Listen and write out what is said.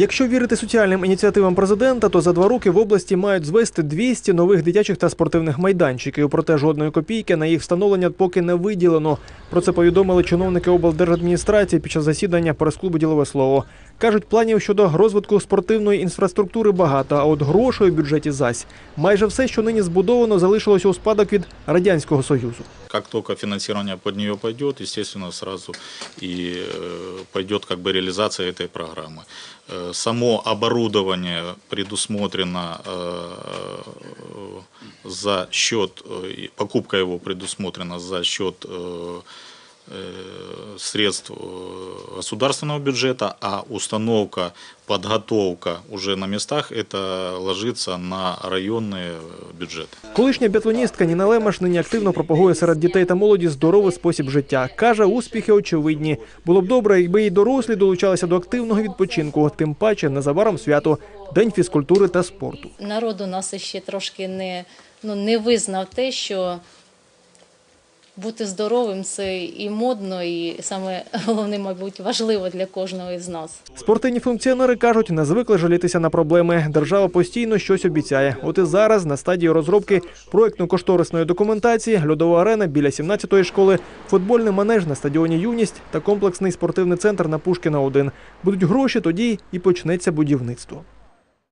Якщо вірити соціальним ініціативам президента, то за два роки в області мають звести 200 нових дитячих та спортивних майданчиків. Проте жодної копійки на їх встановлення поки не виділено. Про це повідомили чиновники облдержадміністрації під час засідання прес-клубу Ділове слово. Кажуть, планів щодо розвитку спортивної інфраструктури багато, а от грошей у бюджеті зась. Майже все, що нині збудовано, залишилося у спадок від радянського союзу. Как только финансирование под нее пойдет, естественно, сразу и э, пойдет как бы реализация этой программы. Э, Само оборудование предусмотрено э, за счет, э, и покупка его предусмотрена за счет э, э, средств э, государственного бюджета, а установка, подготовка уже на местах, это ложится на районные э, бюджеты. Колишня біатлоністка Ніна Лемаш нині активно пропагує серед дітей та молоді здоровий спосіб життя. Каже, успіхи очевидні. Було б добре, якби і дорослі долучалися до активного відпочинку, тим паче незабаром свято День фізкультури та спорту. народ у нас ще трошки не, ну, не визнав те, що бути здоровим це і модно, і саме головне, мабуть, важливо для кожного із нас. Спортивні функціонери кажуть, не звикли жалітися на проблеми. Держава постійно щось обіцяє. От і зараз на стадії розробки проєктно-кошторисної документації льодова арена біля 17-ї школи, футбольний манеж на стадіоні Юність та комплексний спортивний центр на Пушкіна 1. Будуть гроші, тоді і почнеться будівництво.